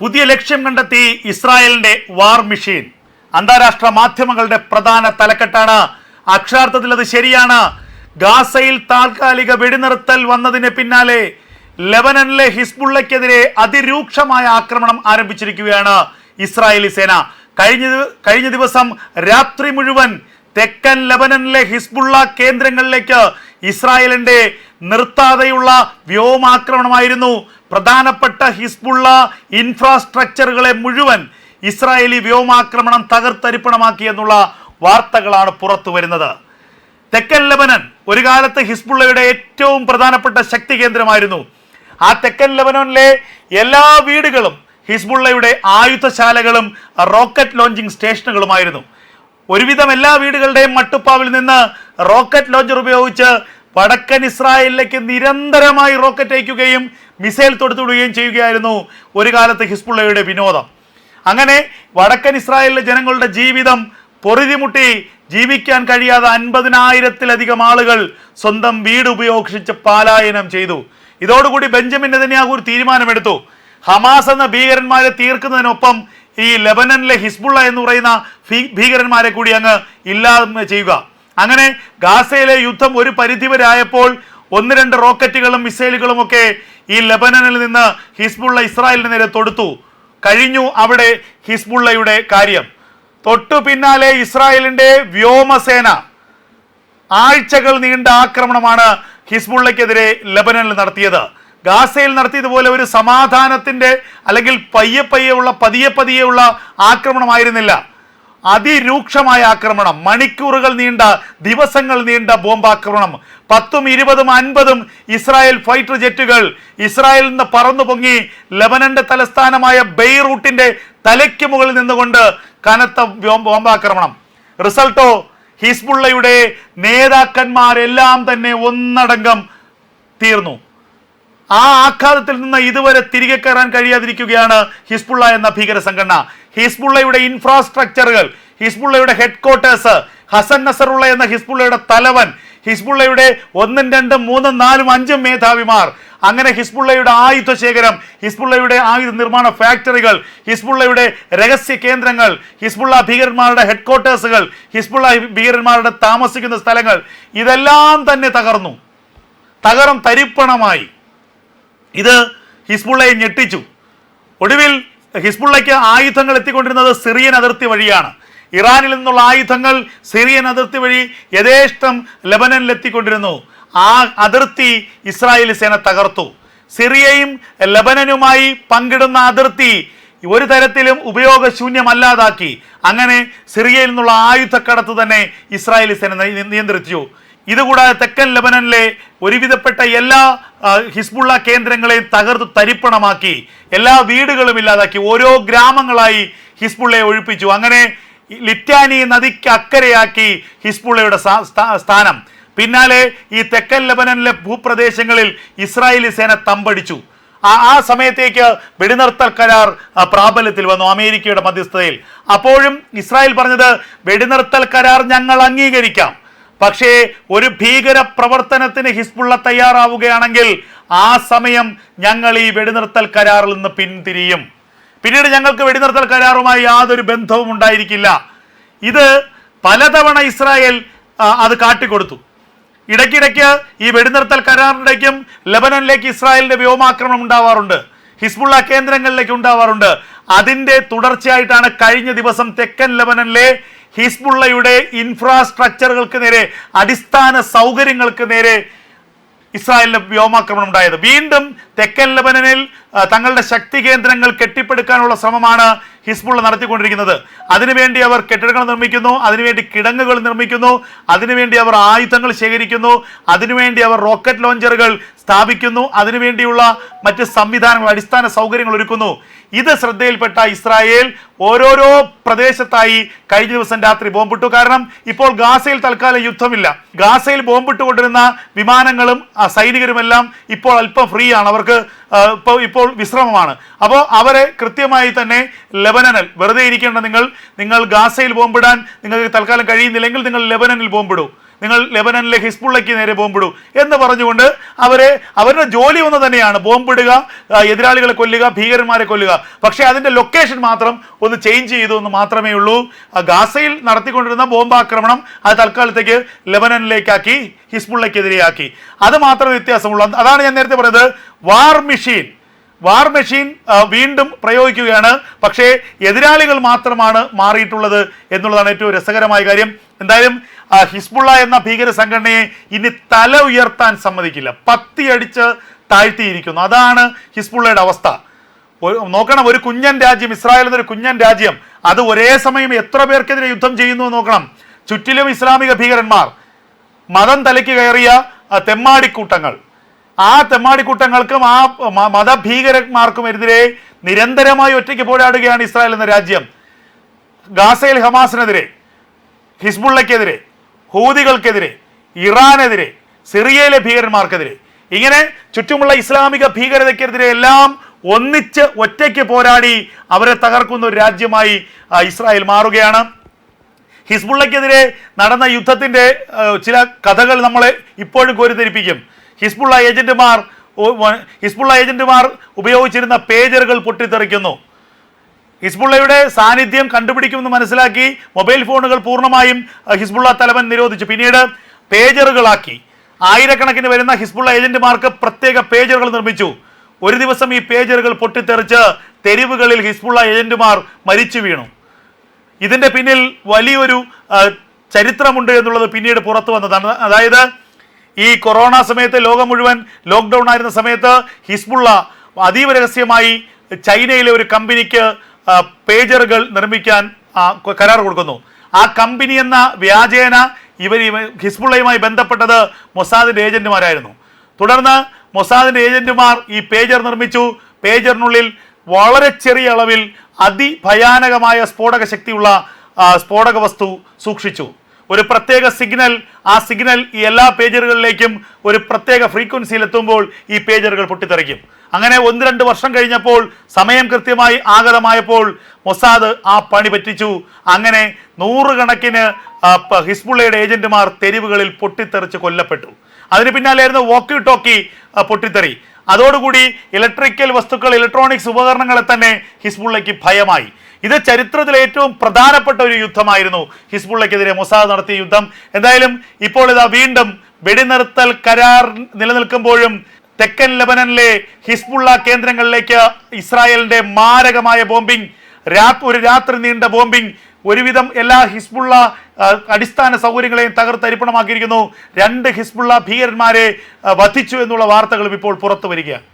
പുതിയ ലക്ഷ്യം കണ്ടെത്തി ഇസ്രായേലിന്റെ വാർ മെഷീൻ. അന്താരാഷ്ട്ര മാധ്യമങ്ങളുടെ പ്രധാന തലക്കെട്ടാണ്. അക്ഷരാർത്ഥത്തിൽ അത് ശരിയാണ്. ഗാസയിൽ താൽക്കാലിക വെടിനിർത്തൽ വന്നതിന് പിന്നാലെ ലെബനനിലെ ഹിസ്ബുള്ളയ്ക്കെതിരെ അതിരൂക്ഷമായ ആക്രമണം ആരംഭിച്ചിരിക്കുകയാണ് ഇസ്രായേലി സേന. കഴിഞ്ഞ കഴിഞ്ഞ ദിവസം രാത്രി മുഴുവൻ തെക്കൻ ലെബനനിലെ ഹിസ്ബുള്ള കേന്ദ്രങ്ങളിലേക്ക് ഇസ്രായേലിന്റെ നിർത്താതെയുള്ള വ്യോമാക്രമണമായിരുന്നു പ്രധാനപ്പെട്ട ഹിസ്ബുള്ള ഇൻഫ്രാസ്ട്രക്ചറുകളെ മുഴുവൻ ഇസ്രായേലി വ്യോമാക്രമണം തകർത്തരിപ്പണമാക്കി എന്നുള്ള വാർത്തകളാണ് പുറത്തു വരുന്നത്. തെക്കൻ ലബനൻ ഒരു കാലത്ത് ഹിസ്ബുള്ളയുടെ ഏറ്റവും പ്രധാനപ്പെട്ട ശക്തി കേന്ദ്രമായിരുന്നു. ആ തെക്കൻ ലെബനനിലെ എല്ലാ വീടുകളും ഹിസ്ബുള്ളയുടെ ആയുധശാലകളും റോക്കറ്റ് ലോഞ്ചിങ് സ്റ്റേഷനുകളുമായിരുന്നു. ഒരുവിധം എല്ലാ വീടുകളുടെയും മട്ടുപ്പാവിൽ നിന്ന് റോക്കറ്റ് ലോഞ്ചർ ഉപയോഗിച്ച് വടക്കൻ ഇസ്രായേലിലേക്ക് നിരന്തരമായി റോക്കറ്റ് അയക്കുകയും മിസൈൽ തൊടുത്തുവിടുകയും ചെയ്യുകയായിരുന്നു ഒരു കാലത്ത് ഹിസ്ബുള്ളയുടെ വിനോദം. അങ്ങനെ വടക്കൻ ഇസ്രായേലിലെ ജനങ്ങളുടെ ജീവിതം പൊറുതിമുട്ടി ജീവിക്കാൻ കഴിയാതെ അൻപതിനായിരത്തിലധികം ആളുകൾ സ്വന്തം വീട് ഉപയോഗിച്ച് പാലായനം ചെയ്തു. ഇതോടുകൂടി ബെഞ്ചമിൻ നെതന്യാഹു ഒരു തീരുമാനമെടുത്തു. ഹമാസ് എന്ന ഭീകരന്മാരെ തീർക്കുന്നതിനൊപ്പം ഈ ലെബനനിലെ ഹിസ്ബുള്ള എന്ന് പറയുന്ന ഭീകരന്മാരെ കൂടി അങ്ങ് ഇല്ലാതെ ചെയ്യുക. അങ്ങനെ ഗാസയിലെ യുദ്ധം ഒരു പരിധിവരെ ആയപ്പോൾ ഒന്ന് രണ്ട് റോക്കറ്റുകളും മിസൈലുകളും ഒക്കെ ഈ ലെബനനിൽ നിന്ന് ഹിസ്ബുള്ള ഇസ്രായേലിന് നേരെ തൊടുത്തു. കഴിഞ്ഞു അവിടെ ഹിസ്ബുള്ളയുടെ കാര്യം. തൊട്ടു പിന്നാലെ ഇസ്രായേലിന്റെ വ്യോമസേന. ആഴ്ചകൾ നീണ്ട ആക്രമണമാണ് ഹിസ്ബുള്ളയ്ക്കെതിരെ ലബനനിൽ നടത്തിയത്. ഗാസയിൽ നടത്തിയതുപോലെ ഒരു സമാധാനത്തിന്റെ അല്ലെങ്കിൽ പയ്യെ പയ്യെ ഉള്ള പതിയെ പതിയെ ഉള്ള ആക്രമണമായിരുന്നില്ല. അതിരൂക്ഷമായ ആക്രമണം. മണിക്കൂറുകൾ നീണ്ട ദിവസങ്ങൾ നീണ്ട ബോംബാക്രമണം. പത്തും ഇരുപതും അൻപതും ഇസ്രായേൽ ഫൈറ്റർ ജെറ്റുകൾ ഇസ്രായേലിൽ നിന്ന് പറന്നു പൊങ്ങി ലബനന്റെ തലസ്ഥാനമായ ബെയ്റൂട്ടിന്റെ തലയ്ക്ക് മുകളിൽ നിന്നുകൊണ്ട് കനത്ത ബോംബാക്രമണം. റിസൾട്ടോ ഹിസ്ബുള്ളയുടെ നേതാക്കന്മാരെല്ലാം തന്നെ ഒന്നടങ്കം തീർന്നു. ആ ആഘാതത്തിൽ നിന്ന് ഇതുവരെ തിരികെ കയറാൻ കഴിയാതിരിക്കുകയാണ് ഹിസ്ബുള്ള എന്ന ഭീകര സംഘടന. ഹിസ്ബുള്ളയുടെ ഇൻഫ്രാസ്ട്രക്ചറുകൾ ഹിസ്ബുള്ളയുടെ ഹെഡ്ക്വാർട്ടേഴ്സ് ഹസൻ നസറുള്ള എന്ന ഹിസ്ബുള്ളയുടെ തലവൻ ഹിസ്ബുള്ളയുടെ ഒന്നും രണ്ടും മൂന്നും നാലും അഞ്ചും മേധാവിമാർ. അങ്ങനെ ഹിസ്ബുള്ളയുടെ ആയുധ ശേഖരം ഹിസ്ബുള്ളയുടെ ആയുധ നിർമ്മാണ ഫാക്ടറികൾ ഹിസ്ബുള്ളയുടെ രഹസ്യ കേന്ദ്രങ്ങൾ ഹിസ്ബുള്ള ഭീകരന്മാരുടെ ഹെഡ്ക്വാർട്ടേഴ്സുകൾ ഹിസ്ബുള്ള ഭീകരന്മാരുടെ താമസിക്കുന്ന സ്ഥലങ്ങൾ ഇതെല്ലാം തന്നെ തകർന്നു. തകരം തരിപ്പണമായി. ഇത് ഹിസ്ബുള്ളയെ ഞെട്ടിച്ചു. ഒടുവിൽ ഹിസ്ബുള്ളയ്ക്ക് ആയുധങ്ങൾ എത്തിക്കൊണ്ടിരുന്നത് സിറിയൻ അതിർത്തി വഴിയാണ്. ഇറാനിൽ നിന്നുള്ള ആയുധങ്ങൾ സിറിയൻ അതിർത്തി വഴി യഥേഷ്ടം ലബനനിൽ എത്തിക്കൊണ്ടിരുന്നു. ആ അതിർത്തി ഇസ്രായേലി സേന തകർത്തു. സിറിയയും ലബനനുമായി പങ്കിടുന്ന അതിർത്തി ഒരു തരത്തിലും ഉപയോഗശൂന്യമല്ലാതാക്കി. അങ്ങനെ സിറിയയിൽ നിന്നുള്ള ആയുധക്കടത്ത് തന്നെ ഇസ്രായേലി സേന നിയന്ത്രിച്ചു. ഇതുകൂടാതെ തെക്കൻ ലബനനിലെ ഒരുവിധപ്പെട്ട എല്ലാ ഹിസ്ബുള്ള കേന്ദ്രങ്ങളെയും തകർത്ത് തരിപ്പണമാക്കി എല്ലാ വീടുകളും ഇല്ലാതാക്കി ഓരോ ഗ്രാമങ്ങളായി ഹിസ്ബുള്ളയെ ഒഴിപ്പിച്ചു. അങ്ങനെ ലിറ്റാനി നദിക്ക് അക്കരയാക്കി ഹിസ്ബുള്ളയുടെ സ്ഥാ- സ്ഥാ- സ്ഥാനം. പിന്നാലെ ഈ തെക്കൻ ലബനനിലെ ഭൂപ്രദേശങ്ങളിൽ ഇസ്രായേലി സേന തമ്പടിച്ചു. ആ സമയത്തേക്ക് വെടിനിർത്തൽ കരാർ പ്രാബല്യത്തിൽ വന്നു അമേരിക്കയുടെ മധ്യസ്ഥതയിൽ. അപ്പോഴും ഇസ്രായേൽ പറഞ്ഞത് വെടിനിർത്തൽ കരാർ ഞങ്ങൾ അംഗീകരിക്കാം. പക്ഷേ ഒരു ഭീകര പ്രവർത്തനത്തിന് ഹിസ്ബുള്ള തയ്യാറാവുകയാണെങ്കിൽ ആ സമയം ഞങ്ങൾ ഈ വെടിനിർത്തൽ കരാറിൽ നിന്ന് പിന്തിരിയും. പിന്നീട് ഞങ്ങൾക്ക് വെടിനിർത്തൽ കരാറുമായി യാതൊരു ബന്ധവും ഉണ്ടായിരിക്കില്ല. ഇത് പലതവണ ഇസ്രായേൽ അത് കാട്ടിക്കൊടുത്തു. ഇടയ്ക്കിടയ്ക്ക് ഈ വെടിനിർത്തൽ കരാറിനിടയ്ക്കും ലബനനിലേക്ക് ഇസ്രായേലിന്റെ വ്യോമാക്രമണം ഉണ്ടാവാറുണ്ട്. ഹിസ്ബുള്ള കേന്ദ്രങ്ങളിലേക്ക് ഉണ്ടാവാറുണ്ട്. അതിന്റെ തുടർച്ചയായിട്ടാണ് കഴിഞ്ഞ ദിവസം തെക്കൻ ലബനനിലെ ഹിസ്ബുള്ളയുടെ ഇൻഫ്രാസ്ട്രക്ചറുകൾക്ക് നേരെ അടിസ്ഥാന സൗകര്യങ്ങൾക്ക് നേരെ ഇസ്രായേലിന് വ്യോമാക്രമണം ഉണ്ടായത്. വീണ്ടും തെക്കൻ ലബനനിൽ തങ്ങളുടെ ശക്തി കേന്ദ്രങ്ങൾ കെട്ടിപ്പടുക്കാനുള്ള ശ്രമമാണ് ഹിസ്ബുള്ള നടത്തിക്കൊണ്ടിരിക്കുന്നത്. അതിനുവേണ്ടി അവർ കെട്ടിടങ്ങൾ നിർമ്മിക്കുന്നു അതിനുവേണ്ടി കിടങ്ങുകൾ നിർമ്മിക്കുന്നു അതിനുവേണ്ടി അവർ ആയുധങ്ങൾ ശേഖരിക്കുന്നു അതിനുവേണ്ടി അവർ റോക്കറ്റ് ലോഞ്ചറുകൾ സ്ഥാപിക്കുന്നു. അതിനുവേണ്ടിയുള്ള മറ്റ് സംവിധാനങ്ങൾ അടിസ്ഥാന സൗകര്യങ്ങൾ ഒരുക്കുന്നു. ഇത് ശ്രദ്ധയിൽപ്പെട്ട ഇസ്രായേൽ ഓരോരോ പ്രദേശത്തായി കഴിഞ്ഞ ദിവസം രാത്രി ബോംബിട്ടു. കാരണം ഇപ്പോൾ ഗാസയിൽ തൽക്കാലം യുദ്ധമില്ല. ഗാസയിൽ ബോംബിട്ടുകൊണ്ടിരുന്ന വിമാനങ്ങളും സൈനികരുമെല്ലാം ഇപ്പോൾ അല്പം ഫ്രീ ആണ് അവർക്ക് ഇപ്പോൾ ഇപ്പോൾ വിശ്രമമാണ്. അപ്പോൾ അവരെ കൃത്യമായി തന്നെ ലെബനനിൽ വെറുതെ ഇരിക്കേണ്ട നിങ്ങൾ നിങ്ങൾ ഗാസയിൽ ബോംബിടാൻ നിങ്ങൾക്ക് തൽക്കാലം കഴിയുന്നില്ലെങ്കിൽ നിങ്ങൾ ലെബനനിൽ ബോംബിടൂ. നിങ്ങൾ ലെബനനിലെ ഹിസ്ബുള്ളയ്ക്ക് നേരെ ബോംബിടൂ എന്ന് പറഞ്ഞുകൊണ്ട് അവരെ അവരുടെ ജോലി ഒന്ന് തന്നെയാണ്. ബോംബിടുക എതിരാളികളെ കൊല്ലുക ഭീകരന്മാരെ കൊല്ലുക. പക്ഷേ അതിന്റെ ലൊക്കേഷൻ മാത്രം ഒന്ന് ചേഞ്ച് ചെയ്തു എന്ന് മാത്രമേ ഉള്ളൂ. ഗാസയിൽ നടത്തിക്കൊണ്ടിരുന്ന ബോംബാക്രമണം അത് തൽക്കാലത്തേക്ക് ലെബനനിലേക്കാക്കി ഹിസ്ബുള്ളയ്ക്കെതിരെയാക്കി. അത് മാത്രമേ വ്യത്യാസമുള്ളൂ. അതാണ് ഞാൻ നേരത്തെ പറഞ്ഞത്. വാർ മെഷീൻ. വാർ മെഷീൻ വീണ്ടും പ്രയോഗിക്കുകയാണ്. പക്ഷേ എതിരാളികൾ മാത്രമാണ് മാറിയിട്ടുള്ളത് എന്നുള്ളതാണ് ഏറ്റവും രസകരമായ കാര്യം. എന്തായാലും ഹിസ്ബുള്ള എന്ന ഭീകര സംഘടനയെ ഇനി തല ഉയർത്താൻ സമ്മതിക്കില്ല. പത്തിയടിച്ച് താഴ്ത്തിയിരിക്കുന്നു. അതാണ് ഹിസ്ബുള്ളയുടെ അവസ്ഥ. നോക്കണം ഒരു കുഞ്ഞൻ രാജ്യം ഇസ്രായേൽ എന്നൊരു കുഞ്ഞൻ രാജ്യം അത് ഒരേ സമയം എത്ര പേർക്കെതിരെ യുദ്ധം ചെയ്യുന്നു നോക്കണം. ചുറ്റിലും ഇസ്ലാമിക ഭീകരന്മാർ. മതം തലയ്ക്ക് കയറിയ തെമ്മാടിക്കൂട്ടങ്ങൾ. ആ തെമ്മാടിക്കൂട്ടങ്ങൾക്കും ആ മതഭീകരന്മാർക്കും എതിരെ നിരന്തരമായി ഒറ്റയ്ക്ക് പോരാടുകയാണ് ഇസ്രായേൽ എന്ന രാജ്യം. ഗാസയിൽ ഹമാസിനെതിരെ ഹിസ്ബുള്ളയ്ക്കെതിരെ. ഹൂതികൾക്കെതിരെ ഇറാനെതിരെ സിറിയയിലെ ഭീകരന്മാർക്കെതിരെ ഇങ്ങനെ ചുറ്റുമുള്ള ഇസ്ലാമിക ഭീകരതയ്ക്കെതിരെ എല്ലാം ഒന്നിച്ച് ഒറ്റയ്ക്ക് പോരാടി അവരെ തകർക്കുന്ന ഒരു രാജ്യമായി ഇസ്രായേൽ മാറുകയാണ്. ഹിസ്ബുള്ളയ്ക്കെതിരെ നടന്ന യുദ്ധത്തിന്റെ ചില കഥകൾ നമ്മളെ ഇപ്പോഴും കോരിധരിപ്പിക്കും ഹിസ്ബുള്ള ഏജന്റുമാർ ഹിസ്ബുള്ള ഏജന്റുമാർ ഉപയോഗിച്ചിരുന്ന പേജറുകൾ പൊട്ടിത്തെറിക്കുന്നു. ഹിസ്ബുള്ളയുടെ സാന്നിധ്യം കണ്ടുപിടിക്കുമെന്ന് മനസ്സിലാക്കി മൊബൈൽ ഫോണുകൾ പൂർണമായും ഹിസ്ബുള്ള തലവൻ നിരോധിച്ചു. പിന്നീട് പേജറുകളാക്കി. ആയിരക്കണക്കിന് വരുന്ന ഹിസ്ബുള്ള ഏജന്റുമാർക്ക് പ്രത്യേക പേജറുകൾ നിർമ്മിച്ചു. ഒരു ദിവസം ഈ പേജറുകൾ പൊട്ടിത്തെറിച്ച് തെരുവുകളിൽ ഹിസ്ബുള്ള ഏജന്റുമാർ മരിച്ചു വീണു. ഇതിന്റെ പിന്നിൽ വലിയൊരു ചരിത്രമുണ്ട് എന്നുള്ളത് പിന്നീട് പുറത്തു വന്നതാണ്. അതായത് ഈ കൊറോണ സമയത്ത് ലോകം മുഴുവൻ ലോക്ക്ഡൗൺ ആയിരുന്ന സമയത്ത് ഹിസ്ബുള്ള അതീവ രഹസ്യമായി ചൈനയിലെ ഒരു കമ്പനിക്ക് പേജറുകൾ നിർമ്മിക്കാൻ കരാർ കൊടുക്കുന്നു. ആ കമ്പനി എന്ന വ്യാജേന ഇവർ ഇവ- ഹിസ്ബുള്ളയുമായി ബന്ധപ്പെട്ടത് മൊസാദിന്റെ ഏജന്റുമാരായിരുന്നു. തുടർന്ന് മൊസാദിന്റെ ഏജന്റുമാർ ഈ പേജർ നിർമ്മിച്ചു. പേജറിനുള്ളിൽ വളരെ ചെറിയ അളവിൽ അതിഭയാനകമായ സ്ഫോടക ശക്തിയുള്ള സ്ഫോടക വസ്തു സൂക്ഷിച്ചു. ഒരു പ്രത്യേക സിഗ്നൽ ആ സിഗ്നൽ ഈ എല്ലാ പേജറുകളിലേക്കും ഒരു പ്രത്യേക ഫ്രീക്വൻസിയിൽ എത്തുമ്പോൾ ഈ പേജറുകൾ പൊട്ടിത്തെറിക്കും. അങ്ങനെ ഒന്ന് രണ്ട് വർഷം കഴിഞ്ഞപ്പോൾ സമയം കൃത്യമായി ആഗതമായപ്പോൾ മൊസാദ് ആ പണി പറ്റിച്ചു. അങ്ങനെ നൂറുകണക്കിന് ഹിസ്ബുള്ളയുടെ ഏജന്റുമാർ തെരുവുകളിൽ പൊട്ടിത്തെറിച്ച് കൊല്ലപ്പെട്ടു. അതിന് പിന്നാലെയായിരുന്നു വോക്കി ടോക്കി പൊട്ടിത്തെറി. അതോടുകൂടി ഇലക്ട്രിക്കൽ വസ്തുക്കൾ ഇലക്ട്രോണിക്സ് ഉപകരണങ്ങളെ തന്നെ ഹിസ്ബുള്ളയ്ക്ക് ഭയമായി. ഇത് ചരിത്രത്തിൽ ഏറ്റവും പ്രധാനപ്പെട്ട ഒരു യുദ്ധമായിരുന്നു. ഹിസ്ബുള്ളക്കെതിരെ മൊസാദ് നടത്തിയ യുദ്ധം. എന്തായാലും ഇപ്പോൾ ഇതാ വീണ്ടും വെടിനിർത്തൽ കരാർ നിലനിൽക്കുമ്പോഴും തെക്കൻ ലെബനനിലെ ഹിസ്ബുള്ള കേന്ദ്രങ്ങളിലേക്ക് ഇസ്രായേലിന്റെ മാരകമായ ബോംബിംഗ് ഒരു രാത്രി നീണ്ട ബോംബിംഗ് ഒരുവിധം എല്ലാ ഹിസ്ബുള്ള അടിസ്ഥാന സൗകര്യങ്ങളെയും തകർത്തരിപ്പണമാക്കിയിരിക്കുന്നു രണ്ട് ഹിസ്ബുള്ള ഭീകരന്മാരെ വധിച്ചു എന്നുള്ള വാർത്തകളും ഇപ്പോൾ പുറത്തു വരികയാണ്.